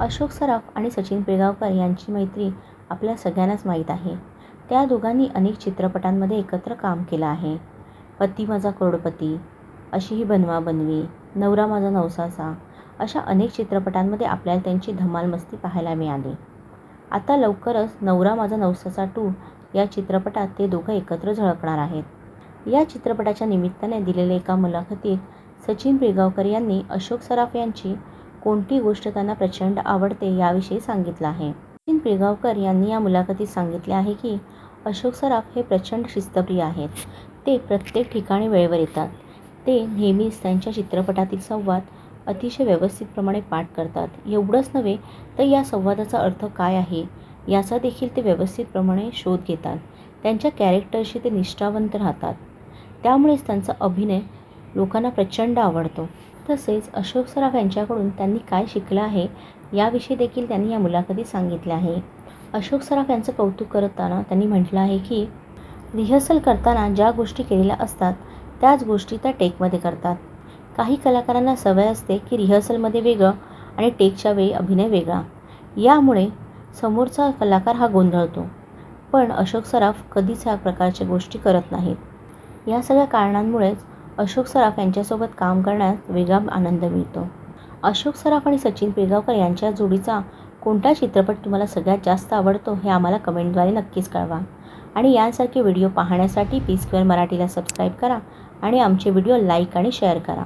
अशोक सराफ आणि सचिन पिळगावकर यांची मैत्री आपल्या सगळ्यांनाच माहीत आहे. त्या दोघांनी अनेक चित्रपटांमध्ये एकत्र काम केलं आहे. पती माझा करोडपती अशी ही बनवा बनवी नवरा माझा नवसाचा अशा अनेक चित्रपटांमध्ये आपल्याला त्यांची धमाल मस्ती पाहायला मिळाली. आता लवकरच नवरा माझा नवसाचा टू या चित्रपटात ते दोघं एकत्र झळकणार आहेत. या चित्रपटाच्या निमित्ताने दिलेल्या एका मुलाखतीत सचिन पिळगावकर यांनी अशोक सराफ यांची कोणती गोष्ट त्यांना प्रचंड आवडते याविषयी सांगितलं आहे. सचिन पिळगावकर यांनी या मुलाखतीत सांगितले आहे की अशोक सराफ हे प्रचंड शिस्तप्रिय आहेत. ते प्रत्येक ठिकाणी वेळेवर येतात. ते नेहमीच त्यांच्या चित्रपटातील संवाद अतिशय व्यवस्थितप्रमाणे पाठ करतात. एवढंच नव्हे तर या संवादाचा अर्थ काय आहे याचा देखील ते व्यवस्थितप्रमाणे शोध घेतात. त्यांच्या कॅरेक्टरशी ते निष्ठावंत राहतात. त्यामुळेच त्यांचा अभिनय लोकांना प्रचंड आवडतो. तसेच अशोक सराफ यांच्याकडून त्यांनी काय शिकलं आहे याविषयी देखील त्यांनी या मुलाखतीत सांगितले आहे. अशोक सराफ यांचं कौतुक करताना त्यांनी म्हटलं आहे की रिहर्सल करताना ज्या गोष्टी केलेल्या असतात त्याच गोष्टी त्या टेकमध्ये करतात. काही कलाकारांना सवय असते की रिहर्सलमध्ये वेगळं आणि टेकच्या वेळी अभिनय वेगळा. यामुळे समोरचा कलाकार हा गोंधळतो. पण अशोक सराफ कधीच ह्या प्रकारच्या गोष्टी करत नाहीत. या सगळ्या कारणांमुळेच अशोक सराफ यांच्यासोबत काम करण्यात वेगळा आनंद मिळतो. अशोक सराफ आणि सचिन पिळगावकर यांच्या जोडीचा कोणता चित्रपट तुम्हाला सगळ्यात जास्त आवडतो हे आम्हाला कमेंटद्वारे नक्कीच कळवा. आणि यांसारखे व्हिडिओ पाहण्यासाठी पी स्क्वेअर मराठीला सबस्क्राईब करा आणि आमचे व्हिडिओ लाईक आणि शेअर करा.